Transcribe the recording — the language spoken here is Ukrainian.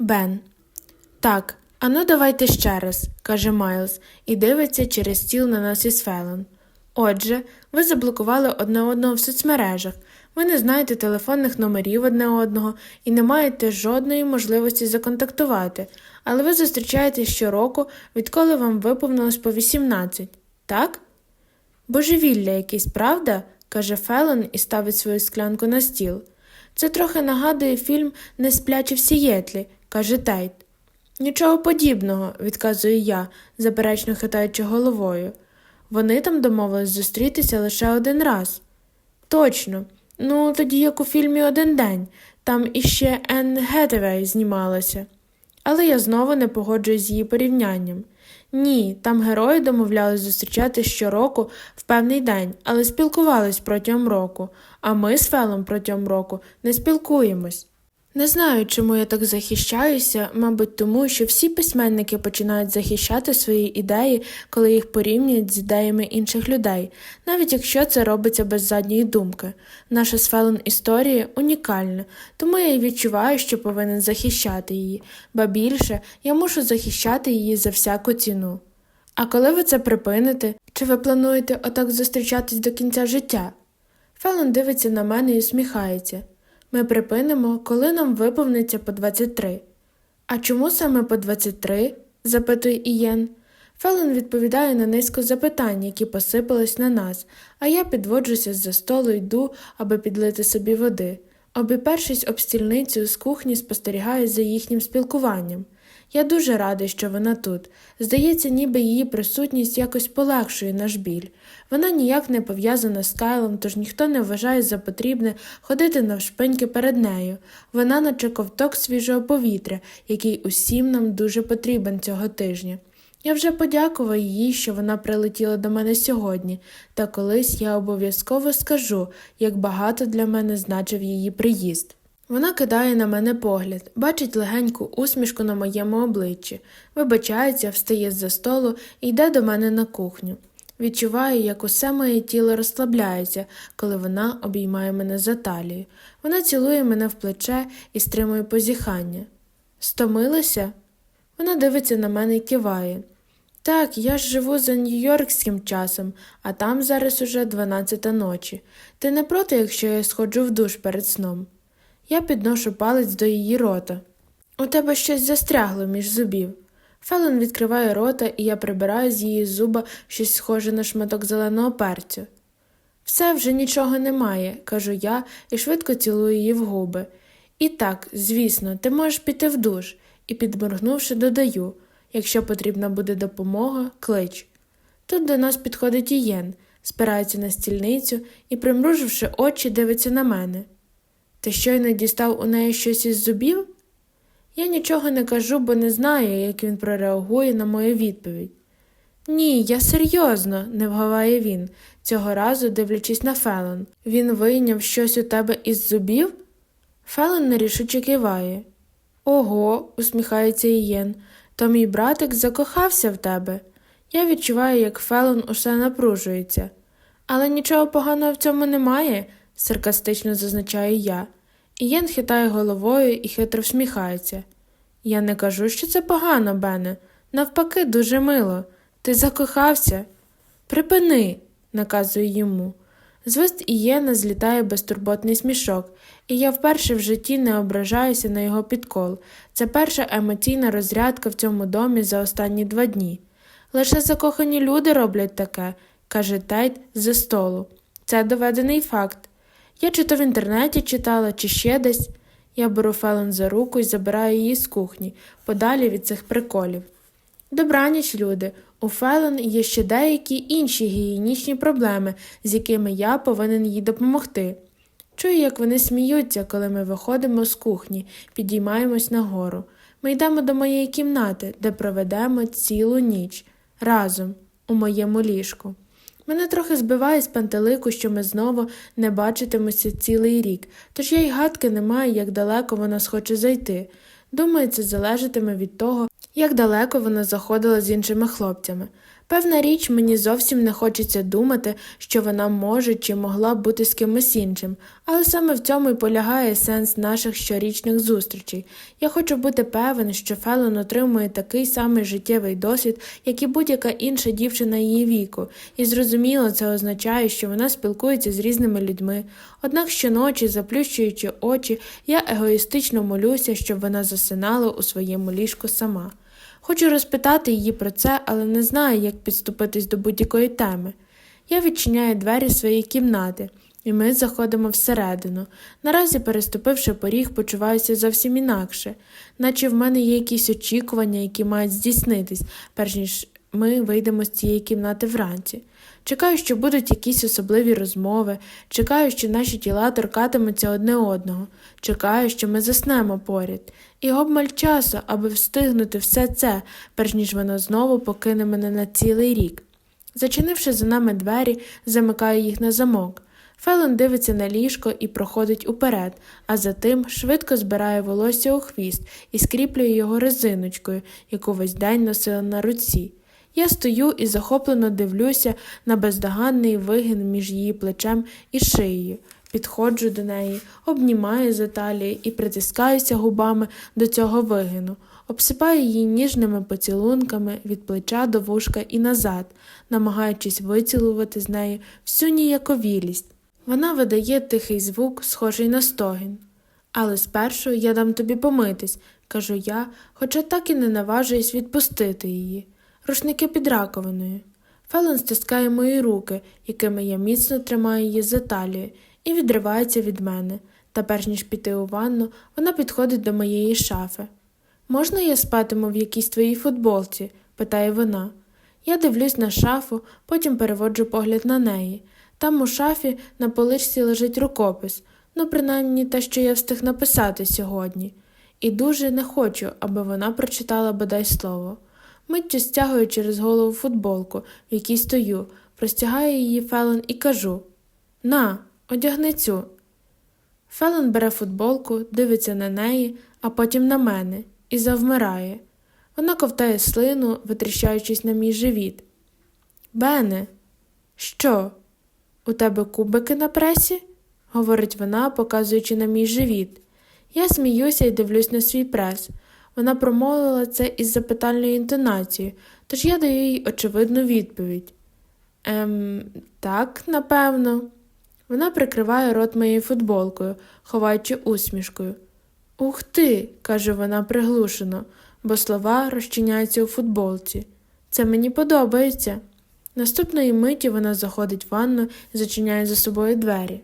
Бен. Так, ану давайте ще раз, каже Майлз і дивиться через стіл на нас із Фелон. Отже, ви заблокували одне одного в соцмережах, ви не знаєте телефонних номерів одне одного і не маєте жодної можливості законтактувати, але ви зустрічаєтесь щороку, відколи вам виповнилось по 18, так? Божевілля якесь, правда? каже Фелон і ставить свою склянку на стіл. Це трохи нагадує фільм Не сплячі в Сієтлі, каже Тейт. Нічого подібного, відказую я, заперечно хитаючи головою. Вони там домовились зустрітися лише один раз. Точно. Ну, тоді як у фільмі Один день, там іще Енн Гетевей знімалася. Але я знову не погоджуюсь з її порівнянням. Ні, там герої домовлялись зустрічати щороку в певний день, але спілкувались протягом року, а ми з Фелом протягом року не спілкуємось. Не знаю, чому я так захищаюся, мабуть, тому що всі письменники починають захищати свої ідеї, коли їх порівнюють з ідеями інших людей, навіть якщо це робиться без задньої думки. Наша з Фелон історія унікальна, тому я й відчуваю, що повинен захищати її, ба більше я мушу захищати її за всяку ціну. А коли ви це припините, чи ви плануєте отак зустрічатись до кінця життя? Фелон дивиться на мене і усміхається. Ми припинимо, коли нам виповниться по 23. А чому саме по 23? запитує Ієн. Фелон відповідає на низку запитань, які посипались на нас, а я підводжуся з-за столу йду, аби підлити собі води. Обіпершись об стільницю з кухні, спостерігаю за їхнім спілкуванням. Я дуже радий, що вона тут. Здається, ніби її присутність якось полегшує наш біль. Вона ніяк не пов'язана з Кайлом, тож ніхто не вважає за потрібне ходити навшпиньки перед нею. Вона наче ковток свіжого повітря, який усім нам дуже потрібен цього тижня. Я вже подякував їй, що вона прилетіла до мене сьогодні, та колись я обов'язково скажу, як багато для мене значив її приїзд. Вона кидає на мене погляд, бачить легеньку усмішку на моєму обличчі, вибачається, встає з-за столу і йде до мене на кухню. Відчуваю, як усе моє тіло розслабляється, коли вона обіймає мене за талію. Вона цілує мене в плече і стримує позіхання. Стомилася? Вона дивиться на мене і киває. Так, я ж живу за нью-йоркським часом, а там зараз уже дванадцята ночі. Ти не проти, якщо я сходжу в душ перед сном? Я підношу палець до її рота. У тебе щось застрягло між зубів. Фелон відкриває рота, і я прибираю з її зуба щось схоже на шматок зеленого перцю. Все вже нічого немає, кажу я і швидко цілую її в губи. І так, звісно, ти можеш піти в душ, і, підморгнувши, додаю якщо потрібна буде допомога, клич. Тут до нас підходить Ієн, спирається на стільницю і, примруживши очі, дивиться на мене. Ти щойно дістав у неї щось із зубів? Я нічого не кажу, бо не знаю, як він прореагує на мою відповідь. Ні, я серйозно, не вгаває він, цього разу дивлячись на Фелон. Він вийняв щось у тебе із зубів? Фелон нерішуче киває. Ого, усміхається Ієн, то мій братик закохався в тебе. Я відчуваю, як Фелон усе напружується. Але нічого поганого в цьому немає, саркастично зазначаю я. Ієн хитає головою і хитро всміхається. Я не кажу, що це погано, Бене. Навпаки, дуже мило. Ти закохався? Припини, наказує йому. З вуст Ієна злітає безтурботний смішок, і я вперше в житті не ображаюся на його підкол. Це перша емоційна розрядка в цьому домі за останні два дні. Лише закохані люди роблять таке, каже Тейт з столу. Це доведений факт. Я чи то в інтернеті читала, чи ще десь. Я беру Фелон за руку і забираю її з кухні, подалі від цих приколів. Добраніч, люди. У Фелон є ще деякі інші гігієнічні проблеми, з якими я повинен їй допомогти. Чую, як вони сміються, коли ми виходимо з кухні, підіймаємось нагору. Ми йдемо до моєї кімнати, де проведемо цілу ніч разом у моєму ліжку. Мене трохи збиває з пантелику, що ми знову не бачитимося цілий рік, тож я й гадки не маю, як далеко вона схоче зайти. Думаю, це залежатиме від того, як далеко вона заходила з іншими хлопцями. Певна річ, мені зовсім не хочеться думати, що вона може чи могла б бути з кимось іншим, але саме в цьому й полягає сенс наших щорічних зустрічей. Я хочу бути певен, що Фелон отримує такий самий життєвий досвід, як і будь-яка інша дівчина її віку, і зрозуміло, це означає, що вона спілкується з різними людьми. Однак щоночі, заплющуючи очі, я егоїстично молюся, щоб вона засинала у своєму ліжку сама. Хочу розпитати її про це, але не знаю, як підступитись до будь-якої теми. Я відчиняю двері своєї кімнати, і ми заходимо всередину. Наразі, переступивши поріг, почуваюся зовсім інакше, наче в мене є якісь очікування, які мають здійснитись, перш ніж ми вийдемо з цієї кімнати вранці. Чекаю, що будуть якісь особливі розмови, чекаю, що наші тіла торкатимуться одне одного, чекаю, що ми заснемо поряд, і обмаль часу, аби встигнути все це, перш ніж воно знову покине мене на цілий рік. Зачинивши за нами двері, замикаю їх на замок. Фелон дивиться на ліжко і проходить уперед, а затим швидко збирає волосся у хвіст і скріплює його резиночкою, яку весь день носила на руці. Я стою і захоплено дивлюся на бездоганний вигин між її плечем і шиєю. Підходжу до неї, обнімаю за талії і притискаюся губами до цього вигину, обсипаю її ніжними поцілунками від плеча до вушка і назад, намагаючись вицілувати з нею всю ніяковілість. Вона видає тихий звук, схожий на стогін. Але спершу я дам тобі помитись, кажу я, хоча так і не наважуюсь відпустити її. Рушники під раковиною. Фелон стискає мої руки, якими я міцно тримаю її за талію, і відривається від мене. Та перш ніж піти у ванну, вона підходить до моєї шафи. Можна я спатиму в якійсь твоїй футболці? питає вона. Я дивлюсь на шафу, потім переводжу погляд на неї. Там у шафі на поличці лежить рукопис, ну, принаймні те, що я встиг написати сьогодні, і дуже не хочу, аби вона прочитала бодай слово. Миттю стягую через голову футболку, в якій стою, простягаю її Фелон і кажу На, одягни цю. Фелон бере футболку, дивиться на неї, а потім на мене, і завмирає. Вона ковтає слину, витріщаючись на мій живіт. Бене, що? У тебе кубики на пресі? говорить вона, показуючи на мій живіт. Я сміюся і дивлюсь на свій прес. Вона промовила це із запитальною інтонацією, тож я даю їй очевидну відповідь. Ем, так, напевно. Вона прикриває рот моєю футболкою, ховаючи усмішкою. Ух ти, каже вона приглушено, бо слова розчиняються у футболці. Це мені подобається. Наступної миті вона заходить в ванну і зачиняє за собою двері.